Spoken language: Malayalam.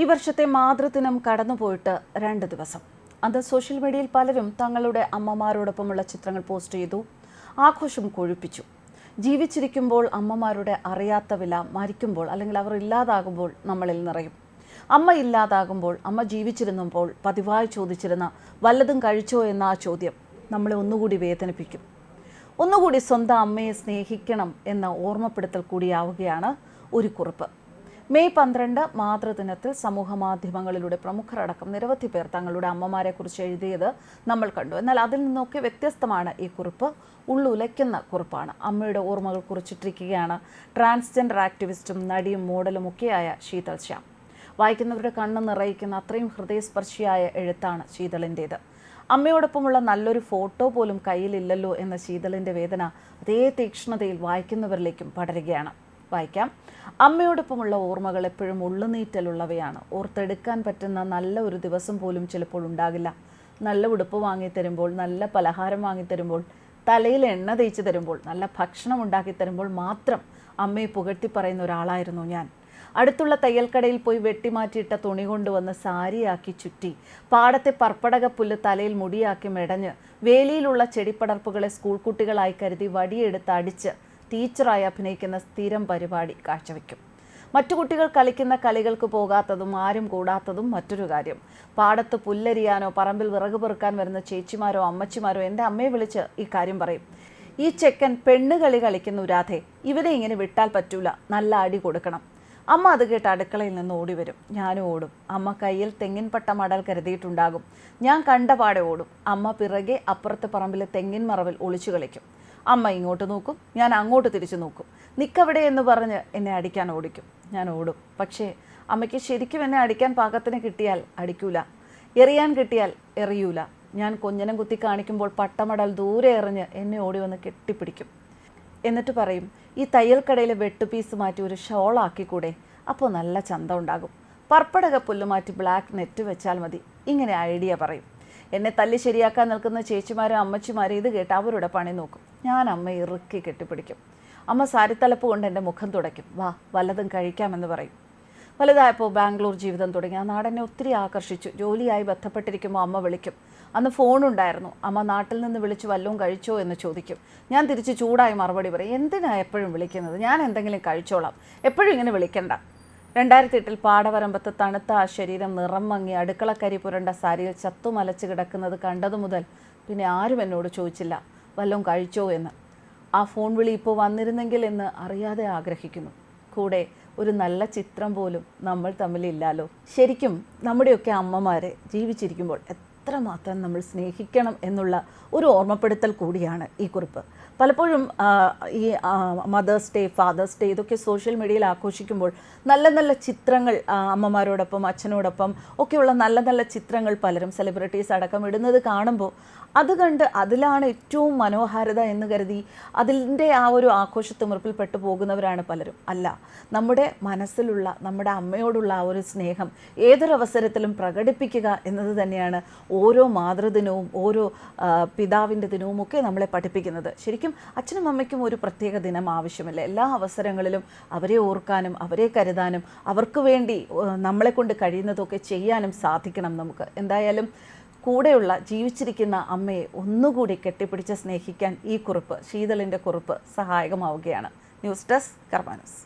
ഈ വർഷത്തെ മാതൃദിനം കടന്നുപോയിട്ട് രണ്ട് ദിവസം. അത് സോഷ്യൽ മീഡിയയിൽ പലരും തങ്ങളുടെ അമ്മമാരോടൊപ്പമുള്ള ചിത്രങ്ങൾ പോസ്റ്റ് ചെയ്തു ആഘോഷം കൊഴുപ്പിച്ചു. ജീവിച്ചിരിക്കുമ്പോൾ അമ്മമാരുടെ അറിയാത്ത വില മരിക്കുമ്പോൾ അല്ലെങ്കിൽ അവർ ഇല്ലാതാകുമ്പോൾ നമ്മളിൽ നിറയും. അമ്മ ഇല്ലാതാകുമ്പോൾ അമ്മ ജീവിച്ചിരുന്നപ്പോൾ പതിവായി ചോദിച്ചിരുന്ന വല്ലതും കഴിച്ചോ എന്ന ആ ചോദ്യം നമ്മളെ ഒന്നുകൂടി വേദനിപ്പിക്കും. ഒന്നുകൂടി സ്വന്തം അമ്മയെ സ്നേഹിക്കണം എന്ന ഓർമ്മപ്പെടുത്തൽ കൂടിയാവുകയാണ് ഒരു കുറിപ്പ്. മെയ് പന്ത്രണ്ട് മാതൃദിനത്തിൽ സമൂഹ മാധ്യമങ്ങളിലൂടെ പ്രമുഖരടക്കം നിരവധി പേർ തങ്ങളുടെ അമ്മമാരെക്കുറിച്ച് എഴുതിയത് നമ്മൾ കണ്ടു. എന്നാൽ അതിൽ നിന്നൊക്കെ വ്യത്യസ്തമാണ് ഈ കുറിപ്പ്. ഉള്ളുലയ്ക്കുന്ന കുറിപ്പാണ്. അമ്മയുടെ ഓർമ്മകൾ കുറിച്ചിട്ടിരിക്കുകയാണ് ട്രാൻസ്ജെൻഡർ ആക്ടിവിസ്റ്റും നടിയും മോഡലും ഒക്കെയായ ശീതൾ ശ്യാം. വായിക്കുന്നവരുടെ കണ്ണ് നിറയിക്കുന്ന അത്രയും ഹൃദയസ്പർശിയായ എഴുത്താണ് ശീതളിന്റേത്. അമ്മയോടൊപ്പമുള്ള നല്ലൊരു ഫോട്ടോ പോലും കയ്യിലില്ലല്ലോ എന്ന ശീതളിന്റെ വേദന അതേ തീക്ഷ്ണതയിൽ വായിക്കുന്നവരിലേക്കും പടരുകയാണ്. വായിക്കാം. അമ്മയോടൊപ്പമുള്ള ഓർമ്മകൾ എപ്പോഴും ഉള്ളുനീറ്റലുള്ളവയാണ്. ഓർത്തെടുക്കാൻ പറ്റുന്ന നല്ല ഒരു ദിവസം പോലും ചിലപ്പോൾ ഉണ്ടാകില്ല. നല്ല ഉടുപ്പ് വാങ്ങിത്തരുമ്പോൾ നല്ല പലഹാരം വാങ്ങിത്തരുമ്പോൾ തലയിൽ എണ്ണ തേച്ച് തരുമ്പോൾ നല്ല ഭക്ഷണം ഉണ്ടാക്കി തരുമ്പോൾ മാത്രം അമ്മയെ പുകഴ്ത്തി പറയുന്ന ഒരാളായിരുന്നു ഞാൻ. അടുത്തുള്ള തയ്യൽക്കടയിൽ പോയി വെട്ടിമാറ്റിയിട്ട തുണി കൊണ്ടുവന്ന് സാരിയാക്കി ചുറ്റി പാടത്തെ പർപ്പടക പുല്ല് തലയിൽ മുടിയാക്കി മെടഞ്ഞ് വേലിയിലുള്ള ചെടിപ്പടർപ്പുകളെ സ്കൂൾ കുട്ടികളായി കരുതി വടിയെടുത്ത് അടിച്ച് ടീച്ചറായി അഭിനയിക്കുന്ന സ്ഥിരം പരിപാടി കാഴ്ചവെക്കും. മറ്റു കുട്ടികൾ കളിക്കുന്ന കളികൾക്ക് പോകാത്തതും ആരും കൂടാത്തതും മറ്റൊരു കാര്യം. പാടത്ത് പുല്ലരിയാനോ പറമ്പിൽ വിറക് പെറുക്കാൻ വരുന്ന ചേച്ചിമാരോ അമ്മച്ചിമാരോ എന്റെ അമ്മയെ വിളിച്ച് ഈ കാര്യം പറയും. ഈ ചെക്കൻ പെണ്ണുകളി കളിക്കുന്ന ഉരാധെ ഇവനെ ഇങ്ങനെ വിട്ടാൽ പറ്റൂല നല്ല അടി കൊടുക്കണം. അമ്മ അത് കേട്ട് അടുക്കളയിൽ നിന്ന് ഓടി വരും. ഞാനും ഓടും. അമ്മ കയ്യിൽ തെങ്ങിൻ പട്ട മടൽ കരുതിയിട്ടുണ്ടാകും. ഞാൻ കണ്ട പാടെ ഓടും. അമ്മ പിറകെ അപ്പുറത്തെ പറമ്പിലെ തെങ്ങിൻ മറവിൽ ഒളിച്ചു കളിക്കും. അമ്മ ഇങ്ങോട്ട് നോക്കും ഞാൻ അങ്ങോട്ട് തിരിച്ചു നോക്കും. നിൽക്കവിടെ എന്ന് പറഞ്ഞ് എന്നെ അടിക്കാൻ ഓടിക്കും. ഞാൻ ഓടും. പക്ഷേ അമ്മയ്ക്ക് ശരിക്കും എന്നെ അടിക്കാൻ പാകത്തിന് കിട്ടിയാൽ അടിക്കൂല. എറിയാൻ കിട്ടിയാൽ എറിയൂല. ഞാൻ കൊഞ്ഞനം കുത്തി കാണിക്കുമ്പോൾ പട്ടമടൽ ദൂരെ എറിഞ്ഞ് എന്നെ ഓടി വന്ന് കെട്ടിപ്പിടിക്കും. എന്നിട്ട് പറയും ഈ തയ്യൽക്കടയിലെ വെട്ടുപീസ് മാറ്റി ഒരു ഷോളാക്കിക്കൂടെ അപ്പോൾ നല്ല ചന്ത ഉണ്ടാകും. പർപ്പടക പുല്ല് മാറ്റി ബ്ലാക്ക് നെറ്റ് വെച്ചാൽ മതി. ഇങ്ങനെ ഐഡിയ പറയും. എന്നെ തല്ലി ശരിയാക്കാൻ നിൽക്കുന്ന ചേച്ചിമാരും അമ്മച്ചിമാരും ഇത് കേട്ട് അവരുടെ പണി നോക്കും. ഞാൻ അമ്മ ഇറുക്കി കെട്ടിപ്പിടിക്കും. അമ്മ സാരിത്തലപ്പ് കൊണ്ട് എന്റെ മുഖം തുടയ്ക്കും. വാ വല്ലതും കഴിക്കാമെന്ന് പറയും. വലുതായപ്പോൾ ബാംഗ്ലൂർ ജീവിതം തുടങ്ങി. ആ നാടെന്നെ ഒത്തിരി ആകർഷിച്ചു. ജോലിയായി ബന്ധപ്പെട്ടിരിക്കുമ്പോൾ അമ്മ വിളിക്കും. അന്ന് ഫോണുണ്ടായിരുന്നു അമ്മ നാട്ടിൽ നിന്ന് വിളിച്ച് വല്ലതും കഴിച്ചോ എന്ന് ചോദിക്കും. ഞാൻ തിരിച്ച് ചൂടായി മറുപടി പറയും. എന്തിനാണ് എപ്പോഴും വിളിക്കുന്നത്? ഞാൻ എന്തെങ്കിലും കഴിച്ചോളാം. എപ്പോഴും ഇങ്ങനെ വിളിക്കണ്ട. രണ്ടായിരത്തി എട്ടിൽ പാടവരമ്പത്ത് തണുത്ത ആ ശരീരം നിറം മങ്ങി അടുക്കളക്കരി പുരണ്ട സാരിയിൽ ചത്തുമലച്ച് കിടക്കുന്നത് കണ്ടതു മുതൽ പിന്നെ ആരും എന്നോട് ചോദിച്ചില്ല. വല്ലതും കഴിച്ചോ എന്ന്. ആ ഫോൺ വിളി ഇപ്പോൾ വന്നിരുന്നെങ്കിൽ എന്ന് അറിയാതെ ആഗ്രഹിക്കുന്നു. കൂടെ ഒരു നല്ല ചിത്രം പോലും നമ്മൾ തമ്മിലില്ലാലോ ശരിക്കും നമ്മുടെയൊക്കെ അമ്മമാരെ ജീവിച്ചിരിക്കുമ്പോൾ എത്രമാത്രം നമ്മൾ സ്നേഹിക്കണം എന്നുള്ള ഒരു ഓർമ്മപ്പെടുത്തൽ കൂടിയാണ് ഈ കുറിപ്പ്. പലപ്പോഴും ഈ മദേഴ്സ് ഡേ ഫാദേഴ്സ് ഡേ ഇതൊക്കെ സോഷ്യൽ മീഡിയയിൽ ആഘോഷിക്കുമ്പോൾ നല്ല നല്ല ചിത്രങ്ങൾ അമ്മമാരോടൊപ്പം അച്ഛനോടൊപ്പം ഒക്കെയുള്ള നല്ല നല്ല ചിത്രങ്ങൾ പലരും സെലിബ്രിറ്റീസ് അടക്കം ഇടുന്നത് കാണുമ്പോൾ അത് കണ്ട് അതിലാണ് ഏറ്റവും മനോഹാരിത എന്ന് കരുതി അതിന്റെ ആ ഒരു ആഘോഷത്തുമുറപ്പിൽ പെട്ടു പോകുന്നവരാണ് പലരും. അല്ല നമ്മുടെ മനസ്സിലുള്ള നമ്മുടെ അമ്മയോടുള്ള ആ ഒരു സ്നേഹം ഏതൊരവസരത്തിലും പ്രകടിപ്പിക്കുക എന്നത് തന്നെയാണ് ഓരോ മാതൃദിനവും ഓരോ പിതാവിന്റെ ദിനവും ഒക്കെ നമ്മളെ പഠിപ്പിക്കുന്നത്. ശരിക്കും അച്ഛനും അമ്മയ്ക്കും ഒരു പ്രത്യേക ദിനം ആവശ്യമില്ല. എല്ലാ അവസരങ്ങളിലും അവരെ ഓർക്കാനും അവരെ കരുതാനും അവർക്ക് വേണ്ടി നമ്മളെ കൊണ്ട് കഴിയുന്നതൊക്കെ ചെയ്യാനും സാധിക്കണം നമുക്ക്. എന്തായാലും കൂടെയുള്ള ജീവിച്ചിരിക്കുന്ന അമ്മയെ ഒന്നുകൂടി കെട്ടിപ്പിടിച്ച് സ്നേഹിക്കാൻ ഈ കുറിപ്പ് ശീതളിന്റെ കുറിപ്പ് സഹായകമാവുകയാണ്. News desk കർമാനസ്.